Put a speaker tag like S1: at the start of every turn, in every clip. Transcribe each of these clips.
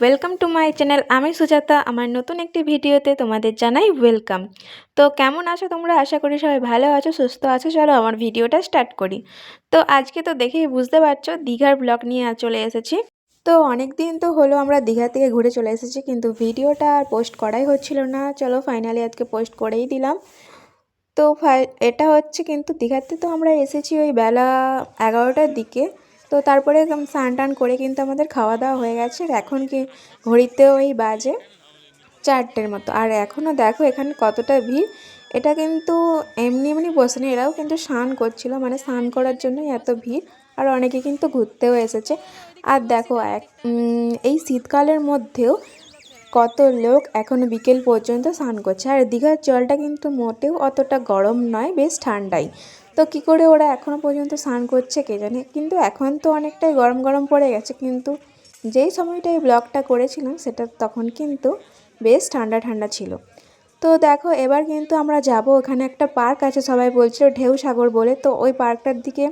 S1: Welcome to my channel আমি সুজাতা, আমার নতুন একটি ভিডিওতে তোমাদের জানাই ওয়েলকাম তো কেমন আছো তোমরা? আশা করি সবাই ভালো আছো, সুস্থ আছো। চলো আমার ভিডিওটা স্টার্ট করি। তো আজকে তো দেখেই বুঝতে পারছ, দীঘার ব্লগ নিয়ে চলে এসেছি। তো অনেক দিন তো হলো আমরা দীঘা থেকে ঘুরে চলে এসেছি, কিন্তু ভিডিওটা আর পোস্ট করাই হচ্ছিল না। চলো ফাইনালি আজকে পোস্ট করেই দিলাম। তো এটা হচ্ছে কিন্তু দীঘাতে তো আমরা এসেছি ওই বেলা এগারোটার দিকে। তো তারপরে স্নান টান করে কিন্তু আমাদের খাওয়া দাওয়া হয়ে গেছে। এখন কি ঘড়িতে ওই বাজে চারটের মতো। আর এখনও দেখো এখানে কতটা ভিড়। এটা কিন্তু এমনি এমনি বসে নেই। এরাও কিন্তু স্নান করছিল। মানে স্নান করার জন্যই এত ভিড়। আর অনেকে কিন্তু ঘুরতেও এসেছে। আর দেখো এক এই শীতকালের মধ্যেও কত লোক এখনও বিকেল পর্যন্ত স্নান করছে। আর দীঘার জলটা কিন্তু মোটেও অতটা গরম নয়, বেশ ঠান্ডাই। তো কী করে ওরা এখনও পর্যন্ত স্নান করছে কে জানে? কিন্তু এখন তো অনেকটাই গরম গরম পড়ে গেছে, কিন্তু যেই সময়টা এই ব্লগটা করেছিলাম সেটা তখন কিন্তু বেশ ঠান্ডা ঠান্ডা ছিল। তো দেখো, এবার কিন্তু আমরা যাব, ওখানে একটা পার্ক আছে, সবাই বলছিল ঢেউ সাগর বলে, তো ওই পার্কটার দিকে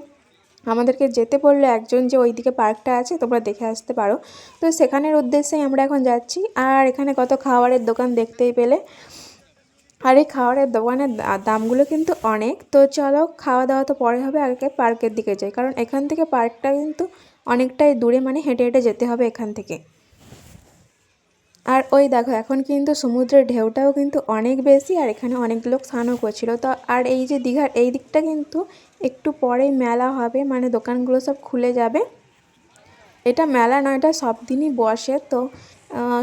S1: আমাদেরকে যেতে বলল একজন যে ওই দিকে পার্কটা আছে, তোমরা দেখে আসতে পারো। তো সেখানের উদ্দেশ্যেই আমরা এখন যাচ্ছি, আর এখানে কত খাবারের দোকান দেখতেই পেলে। আর এই খাবারের দোকানের দামগুলো কিন্তু অনেক। তো চলো খাওয়া দাওয়া তো পরে হবে, আগে পার্কের দিকে যাই। কারণ এখান থেকে পার্কটা কিন্তু অনেকটাই দূরে মানে হেঁটে হেঁটে যেতে হবে এখান থেকে। আর ওই দেখো, এখন কিন্তু সমুদ্রের ঢেউটাও কিন্তু অনেক বেশি, আর এখানে অনেক লোক স্নানও করছিল। তো আর এই যে দীঘার, এই দিকটা কিন্তু একটু পরেই মেলা হবে মানে দোকানগুলো সব খুলে যাবে। এটা মেলা নয়, এটা সব দিনই বসে। তো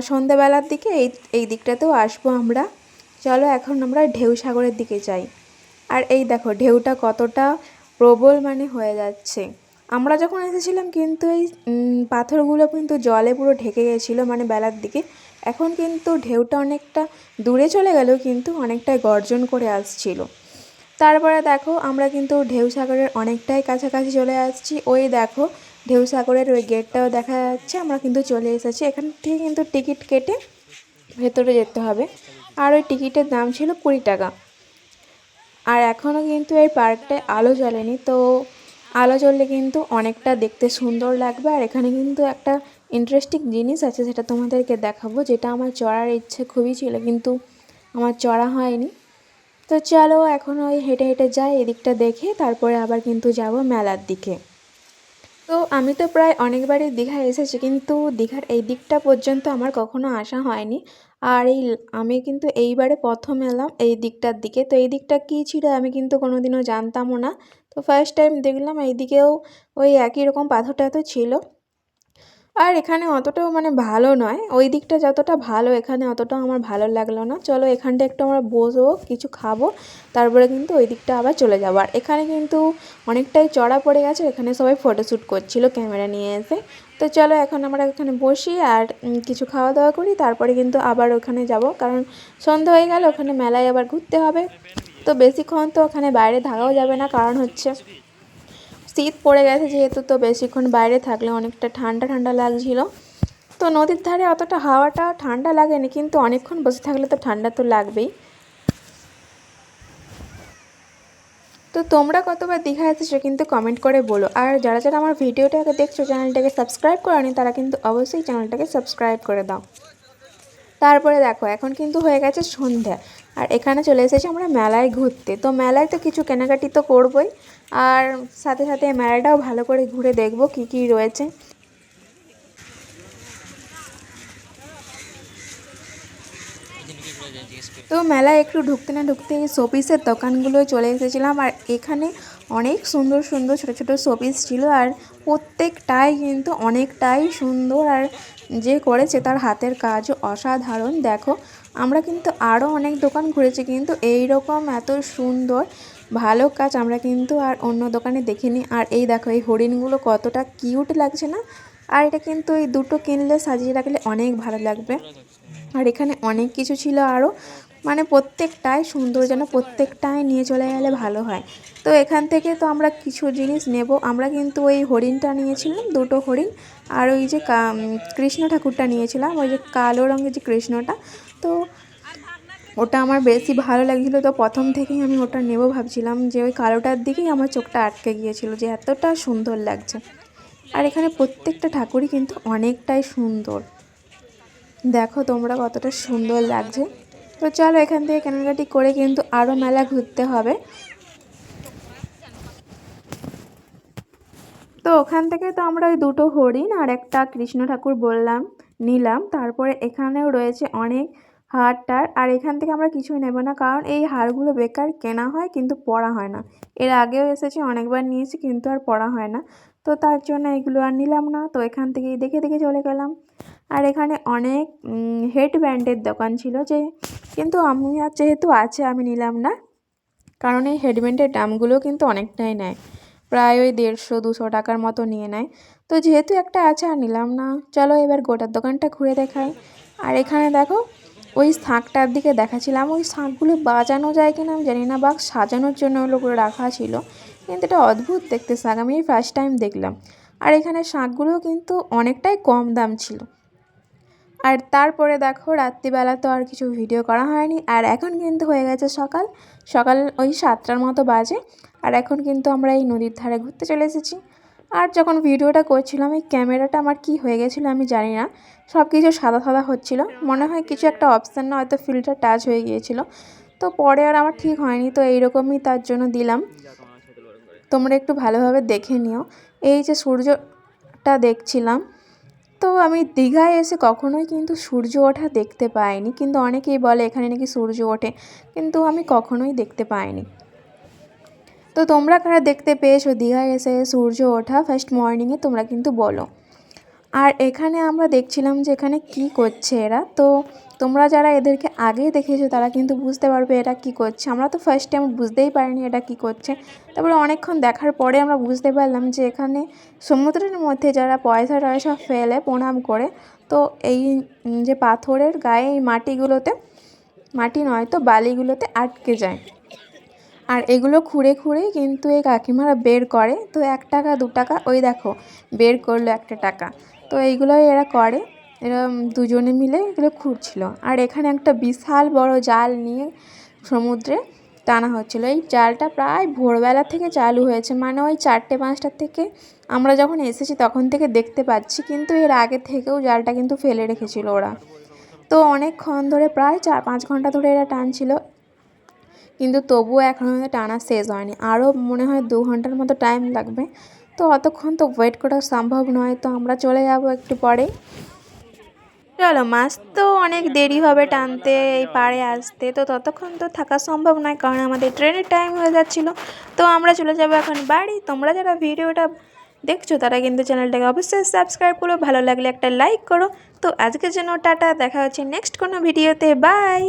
S1: সন্ধেবেলার দিকে এই এই দিকটাতেও আসব আমরা। চলো এখন আমরা ঢেউ সাগরের দিকে যাই। আর এই দেখো, ঢেউটা কতটা প্রবল মানে হয়ে যাচ্ছে। আমরা যখন এসেছিলাম কিন্তু এই পাথরগুলো কিন্তু জলে পুরো ঢেকে গেছিল মানে বেলার দিকে। এখন কিন্তু ঢেউটা অনেকটা দূরে চলে গেলেও কিন্তু অনেকটাই গর্জন করে আসছিল। তারপরে দেখো, আমরা কিন্তু ঢেউ সাগরের অনেকটাই কাছাকাছি চলে আসছি। ওই দেখো, ঢেউ সাগরের ওই গেটটাও দেখা যাচ্ছে। আমরা কিন্তু চলে এসেছি। এখান থেকে কিন্তু টিকিট কেটে ভেতরে যেতে হবে। আর ওই টিকিটের দাম ছিল কুড়ি টাকা। আর এখনও কিন্তু এই পার্কটায় আলো জ্বলেনি, তো আলো জ্বললে কিন্তু অনেকটা দেখতে সুন্দর লাগবে। আর এখানে কিন্তু একটা ইন্টারেস্টিং জিনিস আছে সেটা তোমাদেরকে দেখাবো, যেটা আমার চড়ার ইচ্ছে খুবই ছিল, কিন্তু আমার চড়া হয়নি। তো চলো এখন ওই হেঁটে হেঁটে যাই, এদিকটা দেখে তারপরে আবার কিন্তু যাব মেলার দিকে। তো আমি তো প্রায় অনেকবারই দীঘা এসেছি, কিন্তু দীঘার এই দিকটা পর্যন্ত আমার কখনো আসা হয়নি। আর এই আমি কিন্তু এইবারে প্রথম এলাম এই দিকটার দিকে। তো এই দিকটা কী ছিল আমি কিন্তু কোনোদিনও জানতামও না। তো ফার্স্ট টাইম দেখলাম এই দিকেও ওই একই রকম পাথর টাথর ছিল। আর এখানে অতটাও মানে ভালো নয়। ওই দিকটা যতটা ভালো, এখানে অতটাও আমার ভালো লাগল না। চলো এখানটা একটু আমরা বসবো, কিছু খাব, তারপরে কিন্তু ওই দিকটা আবার চলে যাব। আর এখানে কিন্তু অনেকটাই চড়া পড়ে গেছে, এখানে সবাই ফটোশ্যুট করছিল ক্যামেরা নিয়ে এসে। তো চলো এখন আমরা এখানে বসি আর কিছু খাওয়া দাওয়া করি, তারপরে কিন্তু আবার ওখানে যাব। কারণ সন্ধ্যা হয়ে গেল, ওখানে মেলায় আবার ঘুরতে হবে। তো বেশিক্ষণ তো ওখানে বাইরে থাকাও যাবে না, কারণ হচ্ছে শীত পড়ে গেছে যেহেতু তো বেশিক্ষণ বাইরে থাকলে অনেকটা ঠান্ডা ঠান্ডা লাগছিল। তো নদীর ধারে অতটা হাওয়াটা ঠান্ডা লাগেনি, কিন্তু অনেকক্ষণ বসে থাকলে তো ঠান্ডা তো লাগবেই। তো তোমরা কতবার দীঘা এসেছ কিন্তু কমেন্ট করে বলো। আর যারা যারা আমার ভিডিওটাকে দেখছ, চ্যানেলটাকে সাবস্ক্রাইব করেনি, তারা কিন্তু অবশ্যই চ্যানেলটাকে সাবস্ক্রাইব করে দাও। তারপরে দেখো, এখন কিন্তু হয়ে গেছে সন্ধ্যা আর এখানে চলে এসেছি আমরা মেলায় ঘুরতে। তো মেলায় তো কিছু কেনাকাটি তো করবোই। আর সাথে সাথে মেলাটাও ভালো করে ঘুরে দেখব কি কি রয়েছে। তো মেলায় একটু ঢুকতে না ঢুকতে শোপিসের দোকানগুলো চলে এসেছিলাম। আর এখানে অনেক সুন্দর সুন্দর ছোটো ছোটো শোপিস ছিল আর প্রত্যেকটাই কিন্তু অনেকটাই সুন্দর আর যে করেছে তার হাতের কাজও অসাধারণ। দেখো, আমরা কিন্তু আরও অনেক দোকান ঘুরেছি কিন্তু এই রকম এত সুন্দর, ভালো কাজ আমরা কিন্তু আর অন্য দোকানে দেখিনি। আর এই দেখো, এই হরিণগুলো কতটা কিউট লাগছে না? আর এটা কিন্তু এই দুটো কিনলে সাজিয়ে রাখলে অনেক ভালো লাগবে। আর এখানে অনেক কিছু ছিল আরও মানে প্রত্যেকটাই সুন্দর যেন প্রত্যেকটাই নিয়ে চলে গেলে ভালো হয়। তো এখান থেকে তো আমরা কিছু জিনিস নেব। আমরা কিন্তু ওই হরিণটা নিয়েছিলাম, দুটো হরিণ। আর ওই যে কৃষ্ণ ঠাকুরটা নিয়েছিলাম, ওই যে কালো রঙের যে কৃষ্ণটা। তো ওটা আমার বেশি ভালো লাগছিল। তো প্রথম থেকেই আমি ওটা নেব ভাবছিলাম যে ওই কালোটার দিকেই আমার চোখটা আটকে গিয়েছিল, যে এতটা সুন্দর লাগছে। আর এখানে প্রত্যেকটা ঠাকুরই কিন্তু অনেকটাই সুন্দর। দেখো তোমরা কতটা সুন্দর লাগছে। তো চলো এখান থেকে কেনাকাটি করে কিন্তু আরও মেলা ঘুরতে হবে। তো ওখান থেকে তো আমরা ওই দুটো হরিণ আর একটা কৃষ্ণ ঠাকুর বললাম, নিলাম। তারপরে এখানেও রয়েছে অনেক হার টার আর এখান থেকে আমরা কিছুই নেব না, কারণ এই হারগুলো বেকার কেনা হয় কিন্তু পরা হয় না। এর আগেও এসেছি, অনেকবার নিয়েছি কিন্তু আর পরা হয় না। তো তার জন্য এগুলো আর নিলাম না, তো এখান থেকেই দেখে দেখে চলে গেলাম। আর এখানে অনেক হেড ব্যান্ডের দোকান ছিল যে কিন্তু আমি আর যেহেতু আছে, আমি নিলাম না। কারণ এই হেডব্যান্ডের দামগুলো কিন্তু অনেকটাই নেয়। প্রায় ওই দেড়শো, দুশো টাকার মতো নিয়ে নেয়। তো যেহেতু একটা আছে, আর নিলাম না। চলো এবার গোটার দোকানটা ঘুরে দেখাই। আর এখানে দেখো, ওই শাঁখটার দিকে দেখাছিলাম। ওই শাঁখগুলো বাজানো যায় কিনা আমি জানি না, বা সাজানোর জন্য ওগুলো রাখা ছিল। কিন্তু এটা অদ্ভুত দেখতে শাঁখ। আমি ফার্স্ট টাইম দেখলাম। আর এখানে শাঁখগুলো কিন্তু অনেকটাই কম দাম ছিল। আর তারপরে দেখো, রাত্রিবেলা তো আর কিছু ভিডিও করা হয়নি। আর এখন কিন্তু হয়ে গেছে সকাল। সকাল ওই সাতটার মতো বাজে। আর এখন কিন্তু আমরা এই নদীর ধারে ঘুরতে চলে এসেছি। আর যখন ভিডিওটা করছিলাম, এই ক্যামেরাটা আমার কি হয়ে গেছিল আমি জানি না। সব কিছু সাদা সাদা হচ্ছিল। মনে হয় কিছু একটা অপশান না, হয়তো ফিল্টার টাচ হয়ে গিয়েছিল। তো পরে আর আমার ঠিক হয়নি, তো এইরকমই তার জন্য দিলাম। তোমরা একটু ভালোভাবে দেখে নিও। এই যে সূর্যটা দেখছিলাম তো আমি দীঘায় এসে কখনোই কিন্তু সূর্য ওঠা দেখতে পাইনি। কিন্তু অনেকেই বলে এখানে নাকি সূর্য ওঠে, কিন্তু আমি কখনোই দেখতে পাইনি। তো তোমরা কারা দেখতে পেয়েছ দীঘায় এসে সূর্য ওঠা? ফার্স্ট মর্নিংয়ে তোমরা কিন্তু বলো। আর এখানে আমরা দেখছিলাম যে এখানে কী করছে এরা। তো তোমরা যারা এদেরকে আগেই দেখেছ, তারা কিন্তু বুঝতে পারবে এটা কি করছে। আমরা তো ফার্স্ট টাইম বুঝতেই পারিনি এটা কি করছে। তারপরে অনেকক্ষণ দেখার পরে আমরা বুঝতে পারলাম যে এখানে সমুদ্রের মধ্যে যারা পয়সা টয়সা ফেলে প্রণাম করে, তো এই যে পাথরের গায়ে এই মাটিগুলোতে, মাটি নয় তো, বালিগুলোতে আটকে যায়। আর এগুলো খুঁড়ে খুঁড়েই কিন্তু এই কাকিমারা বের করে। তো এক টাকা, দু টাকা, ওই দেখো, বের করল একটা টাকা। তো এইগুলোই এরা করে। এরা দুজনে মিলে এগুলো খুঁড়ছিল। আর এখানে একটা বিশাল বড় জাল নিয়ে সমুদ্রে টানা হচ্ছিল। এই জালটা প্রায় ভোরবেলা থেকে চালু হয়েছে। মানে ওই চারটে পাঁচটার থেকে আমরা যখন এসেছি তখন থেকে দেখতে পাচ্ছি, কিন্তু এর আগে থেকেও জালটা কিন্তু ফেলে রেখেছিল ওরা। তো অনেকক্ষণ ধরে প্রায় চার পাঁচ ঘণ্টা ধরে এরা টানছিল। কিন্তু তবুও এখনও টানা শেষ হয়নি। আরও মনে হয় দু ঘণ্টার মতো টাইম লাগবে। তো অতক্ষণ তো ওয়েট করা সম্ভব নয়। তো আমরা চলে যাব একটু পরেই। চলো, মাছ তো অনেক দেরি হবে টানতে, এই পাড়ে আসতে। তো ততক্ষণ তো থাকা সম্ভব নয়, কারণ আমাদের ট্রেনের টাইম হয়ে যাচ্ছিল। তো আমরা চলে যাব এখন বাড়ি। তোমরা যারা ভিডিওটা দেখছ, তারা কিন্তু চ্যানেলটাকে অবশ্যই সাবস্ক্রাইব করো। ভালো লাগলে একটা লাইক করো। তো আজকের জন্য টাটা, দেখা হচ্ছে নেক্সট কোনো ভিডিওতে। বাই